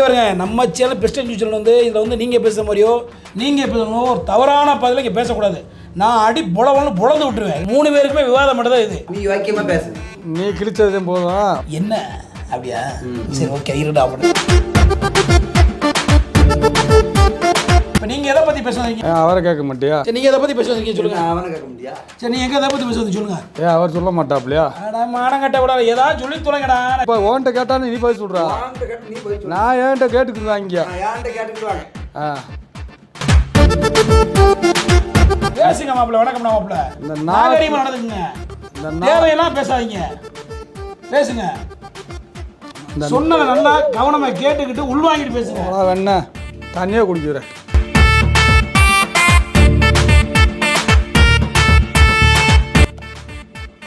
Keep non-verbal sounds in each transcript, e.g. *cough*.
இங்கே வருங்க நம்ம சேனல் பெஸ்ட் சேனல் வந்து இதில் வந்து நீங்கள் பேசுகிற மாதிரியோ நீங்கள் பேசணுமோ ஒரு தவறான பதில இங்கே பேசக்கூடாது. நான் அடி புலவன்னு புலந்து விட்டுருவேன். மூணு பேருக்குமே விவாதம் மட்டும் தான் இது. நீ வாக்கியமா பேசு. நீ கிழிச்சதும் போதும்? என்ன? அப்படியா? சரி ஓகே இருடா அப்படி இப்போ நீங்கள் எதை பற்றி பேச வந்தீங்க? அவரை கேட்க மாட்டியா? சரி நீங்கள் எதை பற்றி பேச வந்தீங்க சொல்லுங்க. நான் அவனை கேட்க முடியா சரி நீங்கள் எதை பற்றி பேச வந்து சொல்லுங்க. ஏன் அவர் சொல்ல மாட்டாப்லையா? அடா மானங்கட்ட விடாத. ஏதாவது சொல்லி தொலைங்கடா. இப்போ உன்கிட்ட கேட்டானு நீ போய் சொல்றா? வாங்கிட்ட கேட்டு நீ போய் சொல்லு நான் ஏன்ட்ட கேட்டுக்குறேன் இங்க? ஆ. பேசுங்க மாப்பிள்ள வணக்கம் மாப்பிள்ள. இந்த நாகரிகமா நடந்துக்குங்க. தேவையெல்லாம் பேசாதீங்க. பேசுங்க. இந்த சொன்னதை நல்லா கவனமா கேட்டுக்கிட்டு உள்வாங்கிட்டு பேசுங்க. வேணா தண்ணியே குடிக்கிறேன்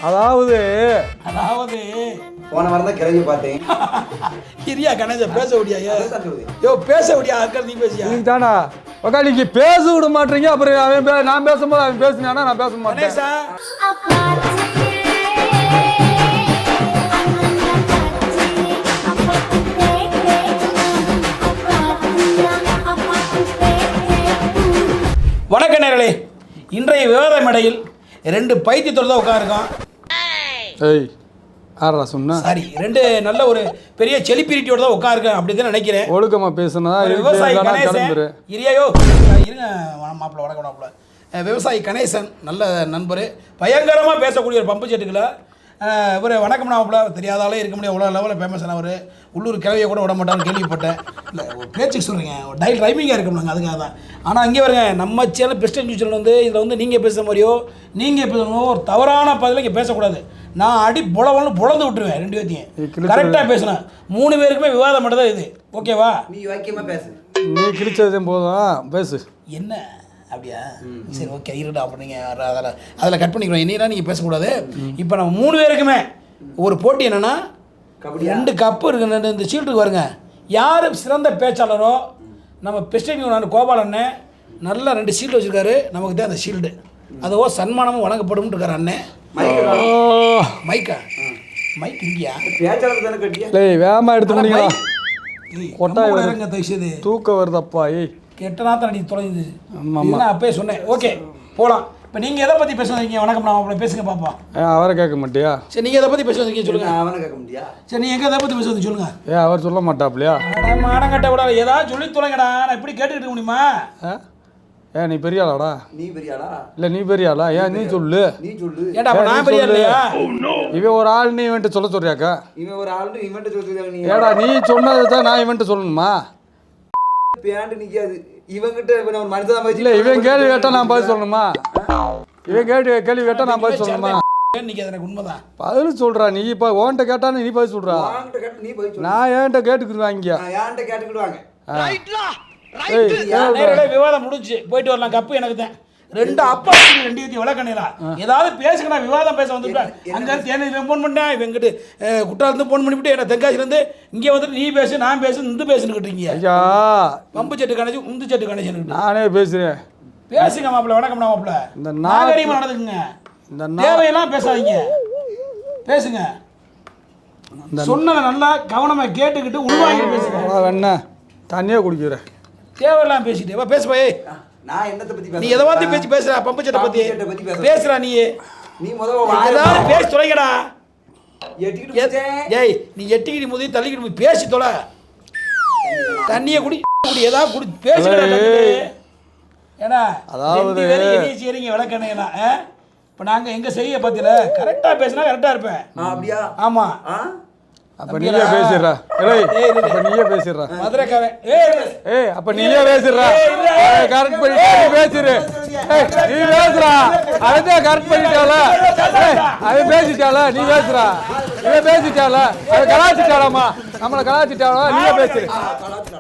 அதாவது அதாவது போன வாரம் தான் கிளம்பி பார்த்தேன். இரியா கணேச பேச முடியா. யோ பேச முடியா அக்கறை நீ பேசியா? நீங்க தானா? உக்கா நீங்க பேச விட மாட்டீங்க. அப்புறம் அவன் பே- நான் பேசும்போது அவன் பேசினானா நான் பேச மாட்டேன். வணக்க நேரலே. இன்றைய விவாத மேடையில் ரெண்டு பைத்தியத்தோடு தான் உட்காருக்கோம் ஏய் ஆறா சொன்னா? சாரி ரெண்டு நல்ல ஒரு பெரிய செலிபிரிட்டியோட தான் உட்காருக்கேன் அப்படி தான் நினைக்கிறேன். ஒழுக்கமா பேசுனா விவசாயி கணேசன் இரியாயோ இருங்க மாப்பிள்ள வணக்கம் மாப்பிள்ள. விவசாயி கணேசன் நல்ல நண்பர். பயங்கரமாக பேசக்கூடிய ஒரு பம்பு செட்டுக்குள்ள இவர் வணக்கம் மாப்பிள்ள. தெரியாதாலே இருக்க முடியாது உலக லெவலில் ஃபேமஸ் ஆனவர். உள்ளூர் கிளவியை கூட விட மாட்டான்னு கேள்விப்பட்டேன். இல்லை ஒரு பேச்சுக்கு சொல்கிறீங்க ஒரு டைல் ரைமிங்காக இருக்கணுங்க அதுக்காக தான். ஆனால் அங்கே வருங்க நம்ம சேனல் பெஸ்ட் நியூஸ் வந்து இதில் வந்து நீங்கள் பேசுகிற மாதிரியோ நீங்கள் பேசணுமோ ஒரு தவறான பதில இங்கே பேசக்கூடாது. நான் அடி புலவன்னு புலந்து விட்டுருவேன் ரெண்டு பேர்த்தையும். கிழிச்சது- கரெக்டாக பேசணும் மூணு பேருக்குமே விவாதம் மட்டும் தான் இது ஓகேவா நீ வாக்கியமா பேசு. நீ கிழிச்சதும் போதும். பேசு. என்ன? அப்படியா? சரி ஓகே இருடா அப்போ நீங்கள் அதில் அதில் கட் பண்ணிக்கிறோம். என்னடா நீங்கள் பேசக்கூடாது. இப்போ நம்ம மூணு பேருக்குமே ஒரு போட்டி என்னென்னா? ரெண்டு கப்பு இருக்கு ரெண்டு இந்த ஷீல்டுக்கு வருங்க யார் சிறந்த பேச்சாளரோ நம்ம பெஸ்டிங் நான் கோபால் அண்ணன் நல்லா ரெண்டு ஷீல்டு வச்சுருக்காரு. நமக்கு தான் அந்த ஷீல்டு அதுவோ சன்மானமும் வழங்கப்படும் இருக்கார் அண்ணன் மைக்கு. ஓ மைக்கா. மைக் இங்கேயா? பேச்சாளர் தானே கட்டியா? லேய் வேகமா எடுத்து முடியுங்களா கொட்டாய் தயவுசெய்து. தூக்கம் வருதப்பா ஏய். கெட்ட நாத்தம் அடி தொலைஞ்சுது. இதுதான் அப்பயே சொன்னேன். ஓகே போகலாம் இப்போ நீங்கள் எதை பற்றி பேச வந்தீங்க? வணக்கம் நான் அப்படி பேசுங்க பார்ப்போம் ஏன் அவரை கேட்க மாட்டியா? சரி நீங்கள் எதை பற்றி பேச வந்தீங்க சொல்லுங்க. நான் அவனை கேட்க முடியா சரி நீங்கள் எங்கே எதை பற்றி பேச வந்து சொல்லுங்க. ஏன் அவர் சொல்ல மாட்டாப்லையா? மாடங்கட்ட விடாது. ஏதாவது சொல்லி தொலைங்கடா. நான் இப்படி கேட்டுக்கிட்டு முடியுமா? ஆ? ஏன் நீ பெரிய ஆளாடா நீ பெரியாளா? இல்லை நீ பெரிய ஆளா ஏன் நீ சொல்லு. நீ சொல்லு. ஏன்டா அப்போ நான் பெரிய. இல்லையா இவன் ஒரு ஆள் நீ இவன்ட்டு சொல்ல சொல்றியாக்கா? இவன் ஒரு ஆளு இவன்ட்ட சொல்லிருக்காங்க நீ. ஏடா நீ சொன்னதை தான் நான் இவன்ட்டு சொல்லணுமா? பேண்ட் நிக்காது? இவங்கிட்ட இவன் ஒரு மனுஷன் இல்லை இவன் கேள்வி கேட்டால் நான் பதில் சொல்லணுமா? இவன் கேள்வி கேள்வி கேட்டால் நான் பதில் சொல்லணுமா? பதில் சொல்றா. நீ இப்போ உன்கிட்ட கேட்டா நீ பதில் சொல்றா. கேட்டு நான் ஏன்ட்ட கேட்டுக்கிடுவாங்க? ஏய் நேரடியாக விவாதம் முடிஞ்சு. போயிட்டு வரலாம். கப்பு எனக்கு தான். ரெண்டு அப்பா ரெண்டு ஏற்றி விளக்கணிலா ஏதாவது பேசுங்கடா விவாதம் பேச வந்துட்டேன் அங்கே தேனி இவன் ஃபோன் பண்ணேன். இவங்கிட்டு குற்றாலத்து ஃபோன் பண்ணிவிட்டு என்ன தென்காசிலேருந்து இங்கே வந்துட்டு நீ பேசு நான் பேசு இந்த பேசுன்னு ஐயா. பம்பு செட்டு கணேசி உந்து செட்டு கணேசன் நானே பேசுறேன். பேசுங்க மாப்பிள்ள வணக்கம் மாப்பிள்ள. இந்த நாகரிகமாக நடந்துக்குங்க. இந்த தேவையெல்லாம் பேசாதீங்க. பேசுங்க. சொன்னதை நல்லா கவனமா கேட்டுக்கிட்டு உள்வாங்கிட்டு பேசுங்க. வேணா தண்ணியே குடிக்கிறேன். தேவையெல்லாம் பேசிட்டு. வா பேசு போய் நான் என்னத்தை பத்தி நீ எதை பத்தி பேசி பேசுற? பம்பு சட்டை பத்தி. சட்டை பத்தி. பேசுறா நீ. நீ முதல்ல ஏதாவது பேசி தொலைங்கடா. ஏய் நீ எட்டிக்கிட்டு முதி தள்ளிக்கிட்டு போய் பேசி தொலை. தண்ணியை குடி குடி ஏதாவது குடி. பேசுகிறா ஏய். ஏன்னா அதாவது- செய்றீங்க விளக்கணையா இப்போ நாங்கள் எங்கள் செய்ய பத்தியில கரெக்டாக பேசினா கரெக்டாக இருப்பேன். ஆ, அப்படியா? ஆமாம் ஆ? அப்ப நீயே பேசிடுறா. ஏய் அப்ப நீயே பேசிடுறா. மதுரைக்காரன். ஏய் அப்ப நீயே பேசிடுறா. கரெக்ட் பண்ணிட்டு. நீ பேசிடு. ஏய் நீ பேசுறா. அதுதான் கரெக்ட் பண்ணிட்டால ஏய் அது பேசிட்டால நீ பேசுறா. இவன் பேசிட்டால அது கலாச்சிட்டாலாமா நம்மளை கலாச்சிட்டாளா நீயே பேசிடு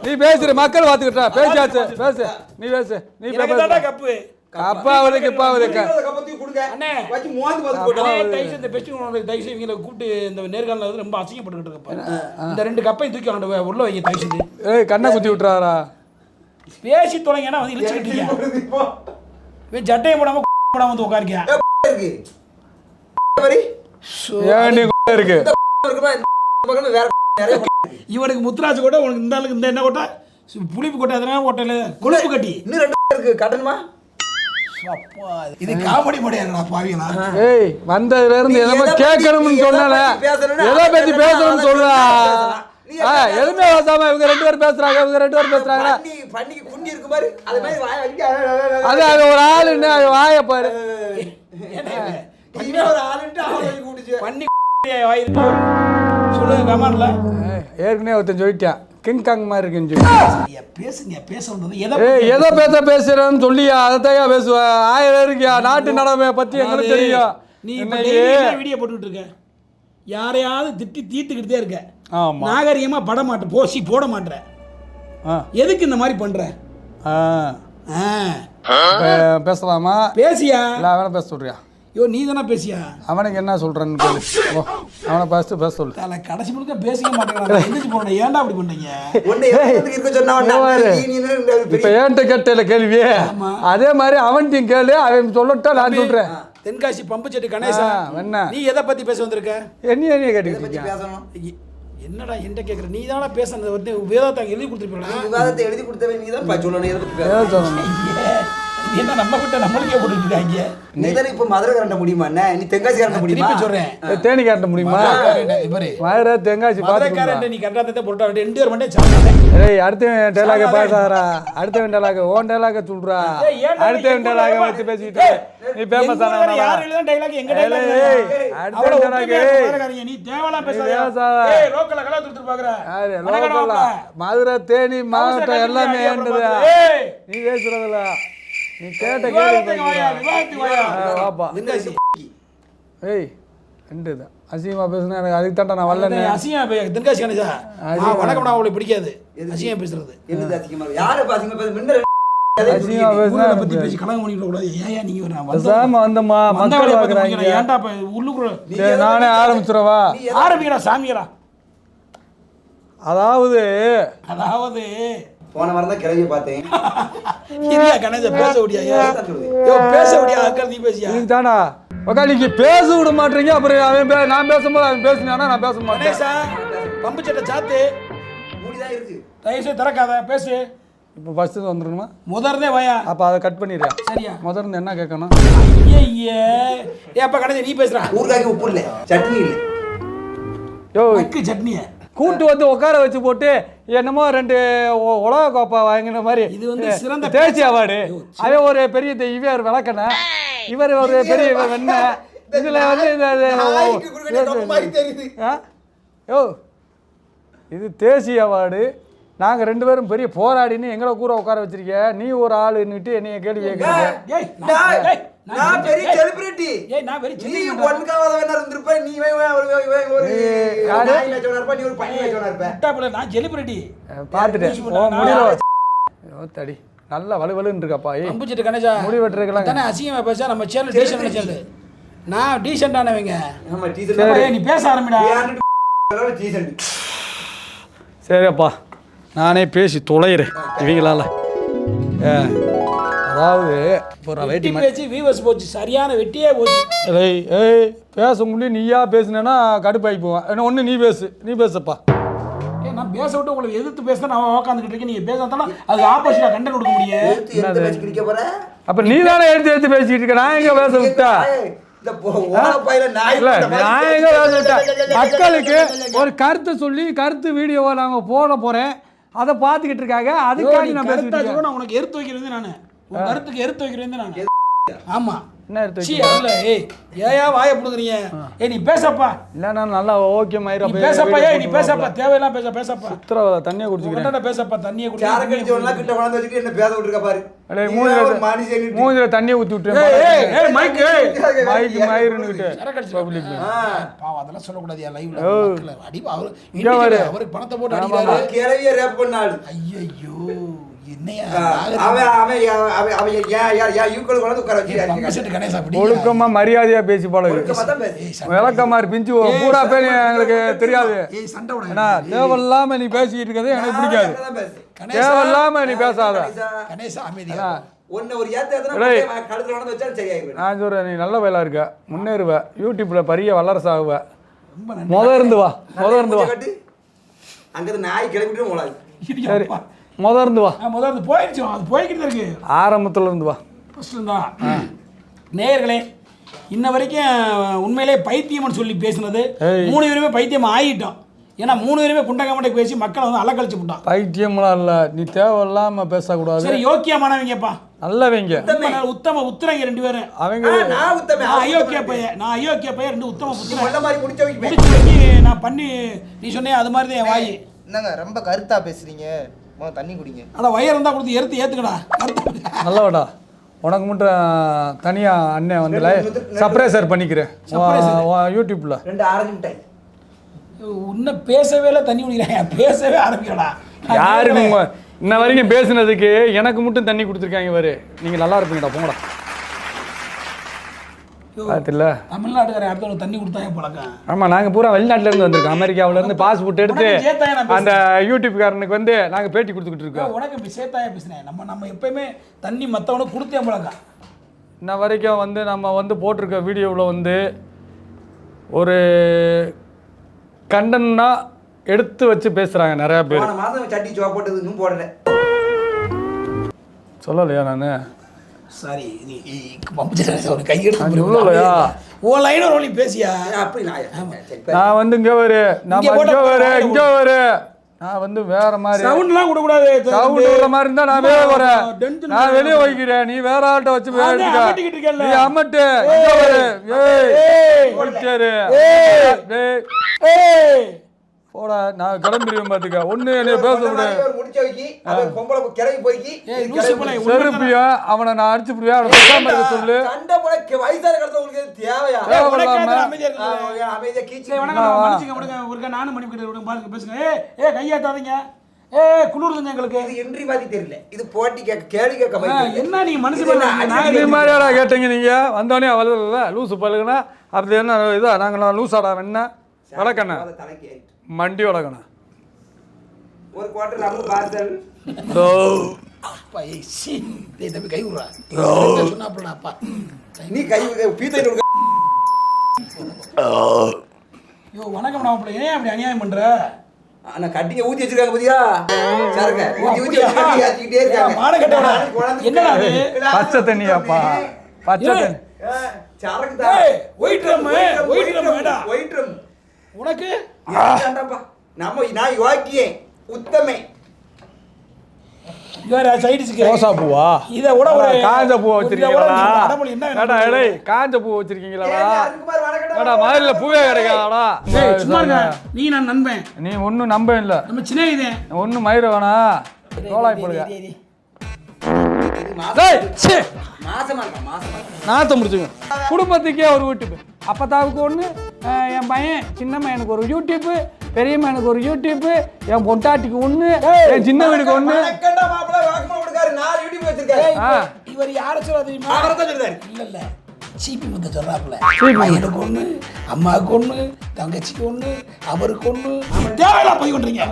நீ பேசிடு. மக்கள் பார்த்துக்கிட்டா. பேசியாச்சு பேசு. நீ பேசு. நீ பேசு தான்டா கப்பு. அப்பா அவனுக்கு இப்பா அவனுக்கு குடிக்கிறத கப்பத்தையும் கொடுங்க. அண்ணே. வச்சு மோந்து பார்த்து போட்டோம். அண்ணே, தயவுசெய்து இந்த பெஸ்ட் தயவுசெய்து இவங்களை கூப்பிட்டு இந்த நேர்காணல வந்து ரொம்ப அசிங்கப்பட்டுக்கிட்டு இருக்கப்பா. இந்த ரெண்டு கப்பையும் தூக்கி வாங்கிட்டு உள்ள வைங்க தயவுசெய்து ஏய் கண்ணை குத்தி விட்டுறாரா? பேசி தொலைங்கன்னா வந்து இழிச்சுக்கிட்டீங்க இவன் சட்டையை போடாம போடாம வந்து உட்காருக்கியா இருக்கு. இவனுக்கு முத்துராஜ் கோட்டை உனக்கு இந்த ஆளுக்கு இந்த என்ன கோட்டை? புளிப்பு கோட்டை எதனா கோட்டையில் கொழுப்பு கட்டி. இன்னும் ரெண்டு இருக்கு. கட்டணுமா? இது காமெடி முடியாதுடா பாவிங்களா ஏய் வந்ததுல இருந்து எதோ கேட்கணும்னு சொன்னால எதை பத்தி பேசணும்னு சொல்றா? எதுவுமே பேசாம இவங்க ரெண்டு பேரும் பேசுறாங்க இவங்க ரெண்டு பேரும் பேசுறாங்க. அது அது ஒரு ஆளுன்னு அது வாய பாரு. ஏற்கனவே ஒருத்தன் சொல்லிட்டான். கிங் காங் மாதிரி இருக்குன்னு சொல்லி பேசுங்க பேச வந்தது எதை பேச பேசுறேன்னு சொல்லியா? அதைத்தையா பேசுவேன் ஆயிரம் இருக்கியா? நாட்டு நிலைமைய பத்தி எங்களுக்கு தெரியும். நீ வீடியோ போட்டுட்டு இருக்க. யாரையாவது திட்டி தீர்த்துக்கிட்டே இருக்க. ஆமா. நாகரிகமா பட மாட்டேன். போசி போட மாட்டேற எதுக்கு இந்த மாதிரி பண்ற? பேசலாமா? பேசியா? இல்லை அவனை பேச சொல்றியா? ஐயோ நீ தானே பேசியா? அவனுக்கு என்ன சொல்றேன்னு கேளு. ஓ அவனை பேச பேச சொல்லு. தல கடைசி முழுக்க பேசிக்க மாட்டேங்கிறாங்க. எந்திரிச்சு போறேன். ஏன்டா அப்படி என்ன இந்த இப்ப ஏன்ட்ட கேட்டல கேள்வி ஆமா. அதே மாதிரி அவன்கிட்டயும் கேளு. அவன் சொல்லட்டா நான் சொல்றேன். தென்காசி பம்பு செட்டு கணேசா என்ன? நீ எதை பத்தி பேச வந்திருக்க? என்னைய என்னைய இதை கேட்டுக்கிட்டு? பேசணும்? என்னடா என்கிட்ட கேட்குற நீ தானே பேசுனது வந்து வேதாத்தா எழுதி கொடுத்துருப்பீங்களா விவாதத்தை எழுதி கொடுத்தவன் நீ தான் சொல்லணும் பேசணும். என்ன நம்ம கிட்ட நம்மளுக்கே போட்டுருக்காங்க நீ தானே இப்ப மதுரை கரண்ட முடியுமா என்ன? நீ தென்காசி கரண்ட முடியுமா? சொல்றேன். தேனி காட்ட முடியுமா? மதுரை தெங்காசி மதுரைக்காரன் பார்த்து நீ கரெக்டாக தான் போட்டா ரெண்டு பேர் மட்டும் சாப்பிட்டாங்க ஏய் அடுத்தவன் டேலாக பேசாதடா அடுத்தவன் டேலாக ஓன் டேலாக சொல்றா? எங்க டேலாக வச்சு பேசிக்கிட்டு ஏய், நீ ஃபேமஸ் ஊர்ல யார் எழுதுன dialogue எங்க இல்ல. அடுத்த. பாருக்காரங்க. நீ தேவலாம் பேசாத. ஏய், local ல கலா தூக்கிட்டு பாக்குற. யாரு? மாப்பிள. மதுரை தேனி மாவட்டம் எல்லாமே ஏண்டுதா? நீ பேசுறதுல நீ கேட்ட கேள்வி. ஏய் ரெண்டு தான் அசிங்கமா பேசுனா எனக்கு அதுக்கு தான்டா நான் வரலன்னு. அசிங்கமா பே- தென்காசி கணேசா. நான் வணக்கம் நான் அவளுக்கு பிடிக்காது. அசிங்கமா பேசுறது. என்னது அசிங்கமா? இருக்கு? யாரு இப்ப அசிங்கமா பேசுறது? முன்ன நான். ஏன்டா ஆரம்பிச்சிடவா? ஆரம்பிக்கடா சாமியரா அதாவது அதாவது போன வாரம் தான் கிளவிய பார்த்தேன். கணேச பேச முடியா பேச முடியா அக்கா நீ பேசியா? இதுக்கு தானா உக்கா நீங்க பேச விட மாட்டீங்க. அப்புறம் அவன் பே- நான் பேசும்போது அவன் பேசினானா நான் பேச மாட்டேன். பம்பு சட்டை சாத்து. மூடிதான் இருக்கு. திறக்காத பேசு. இப்போ ஃபஸ்ட்டு வந்துடணுமா? முதர்ந்தே வாயா. அப்போ அதை கட் பண்ணிடுறேன் சரியா. முதல்ல என்ன கேட்கணும்? ஐயே ஏ அப்பா கணேச நீ பேசுறா ஊறுகாய்க்கு உப்பு இல்ல. சட்னி இல்ல. யோ. மக்கு சட்னிய? கூட்டு வந்து உட்கார வச்சு போட்டு என்னமோ ரெண்டு உலக கோப்பா வாங்கின மாதிரி. இது வந்து சிறந்த தேர்ச்சி அவார்டு. அவன் ஒரு பெரிய இவர் விளக்கண இவர் ஒரு பெரிய வெண்ண. *laughs* இதுல வந்து இந்த? யோ. இது தேசிய அவார்டு. நாங்க ரெண்டு பேரும் பெரிய போராடின்னு எங்களை கூட உட்கார வச்சிருக்க நீ ஒரு ஆளுன்னுட்டு என்னைய கேள்வி கேட்குறீங்க நான் பெரிய செலிபிரிட்டி ஏய் நான் வெரி நீ பொண்ணுக்காவது வேணா இருந்திருப்ப நீ வே- வே- ஒரு வே- வே- ஒரு யாரு? நாய் மேய்ச்சவனா இருப்ப நீ ஒரு பையன் மேய்ச்சவனா இருப்ப. சின்ன நான் செலிபிரிட்டி பார்த்துட்டேன் யார் ஓ நான் முடியல ஐயோ, தடி. நல்லா வலுவலுன்னு இருக்காப்பா ஏய். பம்பு சட்டை கணேசா முடி வெட்டுறதுக்கெல்லாம் தானே அசிங்கமா பேச நம்ம சேனல் டீசென்ட் சேனல். நான் டீசென்டானவங்க ஆமா நீ பேச ஆரம்பிடா. சரிப்பா நானே பேசி தொலைகிறேன் இவங்களால. அதாவது இப்போ நான் வெட்டி பேச்சு வீவர்ஸ் போச்சு. சரியான வெட்டியே போச்சு. ஏய் ஏய் பேச முடியும் நீயா பேசுனேன்னா கடுப்பாகி போவேன். என்ன ஒன்று நீ பேசு நீ பேசுப்பா. நான் பேச விட்டு உங்களை எதிர்த்து பேச நான் உட்காந்துக்கிட்டு இருக்கேன். நீங்க பேசாதானா அது ஆப்போசிட்டா கண்டென்ட் கொடுக்க முடியும். அப்போ நீ தானே எடுத்து எடுத்து பேசிக்கிட்டு இருக்க? நான் எங்கே பேச விட்டா *laughs* மக்களுக்கு ஒரு கருத்தை சொல்லி கருத்து வீடியோவை நாங்கள் போட போகிறேன் அதை பார்த்துக்கிட்டு இருக்காங்க. அதுக்காக நான் உனக்கு எடுத்து வைக்கிறது நானு. உன் கருத்துக்கு எடுத்து வைக்கிறது நானு. ஆமா. என்ன எடுத்து ஏய் ஏயா வாயை புடுங்குறீங்க? ஏய் நீ பேசப்பா. இல்லைன்னா நல்லா ஓகே நீ மயிரா பேசப்பா ஏய் நீ பேசப்பா தேவையெல்லாம் பேச பேசப்பா. உத்தரவாத தண்ணியை குடிச்சுக்கிறேன். பேசப்பா தண்ணியை குடி கடிச்சவன்லாம் கிட்ட கொண்டாந்து வச்சுட்டு என்ன பேச விட்டுருக்க பாரு. அடே மூஞ்சில மூஞ்சில தண்ணியை ஊற்றி ஏய் ஏய் ஏய் *laughs* மைக் ஏய். பாவம் அதெல்லாம் சொல்லக்கூடாது என் லைவ்ல. அடி அவர். அவருக்கு பணத்தை போட்டு அடிக்கிறாரு. கிளவிய ரேப் பண்ணாள். ஐயோ ஒழுக்கமா மரியாதையா பேசி பழகு விளக்கமாறு பிஞ்சு பூரா பேர் எங்களுக்கு தெரியாது. தேவையில்லாம நீ பேசிக்கிட்டு இருக்கிறது எனக்கு பிடிக்காது. தேவையில்லாம நீ பேசாத. நான் சொல்றேன் நீ நல்ல வேலை இருக்க. முன்னேறுவ. யூடியூப்ல பெரிய வல்லரசு ஆகுவ முத இருந்து வா. முத இருந்து வா. அங்கிருந்து நாய் கிளம்பிட்டு சரி. முத இருந்து வா. முதல்ல அது போயிடுச்சு அது போய்கிட்டு இருக்கு. ஆரம்பத்துல இருந்து வா. ஃபர்ஸ்ட்ல தான் நேயர்களே இன்ன வரைக்கும் உண்மையிலே பைத்தியம்னு சொல்லி பேசுனது. மூணு பேருமே பைத்தியம் ஆகிட்டோம் ஏன்னா மூணு பேருமே குண்டங்கமட்டை பேசி மக்களை வந்து அலக்கழிச்சு விட்டான் பைத்தியம்லாம் இல்லை. நீ தேவையில்லாம பேசக்கூடாது. சரி யோக்கியமானவங்கப்பா நல்லவங்க. உத்தம உத்தரங்க ரெண்டு பேரும் அவங்க நான் உத்தமே. அயோக்கிய பையன். நான் அயோக்கிய பையன் ரெண்டு உத்தம புத்திரன். மாதிரி முடிச்ச வைப்பேன் முடிச்சு வச்சு நான் பண்ணி நீ சொன்னே அது மாதிரி தான் வாய். என்னங்க ரொம்ப கருத்தா பேசுறீங்க? தண்ணி குடிங்க. அதான் வயிறு இருந்தால் கொடுத்து எடுத்து ஏற்றுக்கடா நல்லவடா. உனக்கு மட்டும் தனியா அண்ணன் வந்து சப்ரேசர் பண்ணிக்கிறேன். யூடியூப்ல. ரெண்டு ஆரஞ்சு மிட்டாய். இன்னும் பேசவே இல்லை தண்ணி குடிக்கிறாங்க பேசவே ஆரம்பிக்கடா யாருக்கு இன்ன வரைக்கும் பேசுனதுக்கு எனக்கு மட்டும் தண்ணி கொடுத்துருக்காங்க பாரு நீங்க நல்லா இருப்பீங்கடா போங்கடா. பார்த்துல தமிழ்நாட்டுக்காரன் தண்ணி கொடுத்தாங்க பழக்கம் ஆமா நாங்க பூரா வெளிநாட்டுல இருந்து வந்திருக்கோம். அமெரிக்காவுல இருந்து பாஸ்போர்ட் எடுத்து அந்த யூடியூப்காரனுக்கு வந்து நாங்க பேட்டி கொடுத்துக்கிட்டு இருக்கோம். உனக்கு இப்படி பேசுனேன் நம்ம நம்ம எப்பயுமே தண்ணி மற்றவனுக்கு கொடுத்தே பழக்கம் இன்ன வரைக்கும் வந்து நம்ம வந்து போட்டிருக்க வீடியோவில் வந்து ஒரு கண்டன்னா எடுத்து வச்சு பேசுகிறாங்க நிறையா பேர். மாதம் சட்டி இன்னும் போடல. சொல்லலையா நான்? சாரி நீ பம்பு ஒரு கையெடுத்து நான்? ஓ லைன் ஒரு பேசியா? அப்படி நான். நான் வந்து இங்கே வரு. நம்ம இங்க வரு. இங்கே வரு. நான் வந்து வேற மாதிரி. சவுண்ட்லாம் விடக்கூடாது சவுண்ட் விடுற மாதிரி இருந்தா நான் வெளியே வரேன். நான் வெளியே வைக்கிறேன். நீ வேற ஆள்கிட்ட வச்சு இருக்கேன்ல. நீ அம்மட்டு இங்க வரு. ஏய் ஏய். ஏய். ஏய். போடா நான் கிளம்பிடுவேன் பாத்துக்க ஒண்ணு என்னைய பேச போல செருப்பியா? அவனை நான் அடிச்சு விடுவேன் அவனை பேசாம இருக்க சொல்லு. சண்டை போல வயசான கடத்த உங்களுக்கு தேவையா? தேவை. அமைதியா ஆ, இருக்கு அமைதியா கீச்சு. சரி வணக்கம் மன்னிச்சுங்க விடுங்க ஒருக்கா நானும் மணி கிட்ட பாருங்க பேசுங்க. ஏ கையாட்டாதீங்க. ஏ குளிருதுங்க எங்களுக்கு. இது என்ட்ரி மாதிரி தெரியல. இது போட்டி கேட்க கேள்வி கேட்க. என்ன நீங்க மனசு இது என்ன மாதிரியாடா கேட்டீங்க நீங்க? வந்தோடனே வரல லூசு பழுகுனா அப்படி என்ன இதா நாங்கள் லூசாடா என்ன? வடக்கண்ணா தலைக்கு ஏறிட்டு. மண்டி வடக்கண்ணா ஒரு குவார்டர் நம்ம பார்சல் அப்பா, ஏய், சீ. டேய், தம்பி கை விடுறா. சொன்னாப்புல அப்பா? நீ கை பீத்தை யோ வணக்கம் நான் ஏன் அப்படி அநியாயம் பண்ற? ஆனா கட்டிங்க ஊத்தி வச்சிருக்காங்க பாத்தியா? சரக்க ஊத்தி ஊத்தி ஆச்சிக்கிட்டே இருக்காங்க. மாட கட்டவனா? என்னடா அது? பச்சை தண்ணியாப்பா. பச்சை. தண்ணி. சரக்கு ஏய், white drum, white drum வேடா. ஒயிட் ட்ரம் உனக்கு? நம்ம நான் யோக்கியே உத்தமே. வேற சைடிஸ்க்கு. ரோசா பூவா? இதை விட ஒரு காஞ்ச பூ வச்சிருக்கீங்களா? ஏடே காஞ்ச பூ வச்சிருக்கீங்களாடா மதுரையில் பூவே கிடைக்காதா ஏய், சும்மா இருங்க. நீ நான் நண்பன். நீ ஒன்றும் நம்ப இல்லை. நம்ம சின்ன இதே ஒன்றும் மயிர வேணா. தோலாய் போடுங்க. டேய், டேய். டேய் சே மாசமா மாசமா இருக்கா நாத்த முடிச்சுங்க குடும்பத்துக்கே ஒரு யூடியூப் அப்பத்தாவுக்கு ஒன்று என் பையன் சின்னம்மா எனக்கு ஒரு யூடியூப்பு பெரியம்மா எனக்கு ஒரு யூடியூப்பு என் பொட்டாட்டிக்கு ஒன்று என் சின்ன வீடுக்கு ஒன்று. இவர் யார சொல்ல தெரியுமா? இல்ல இல்ல. சீப்பி முத்த சொல்றாப்புல. பையனுக்கு ஒண்ணு அம்மாவுக்கு ஒண்ணு தங்கச்சிக்கு ஒண்ணு அவருக்கு ஒண்ணு. தேவையில்லாம் போய் கொண்டீங்க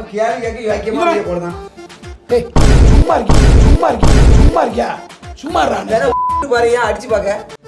சும்மா இருக்கியா சும்மா இருக்கியா சும்மா இருக்கியா சும்மா அடிச்சு பார்க்க.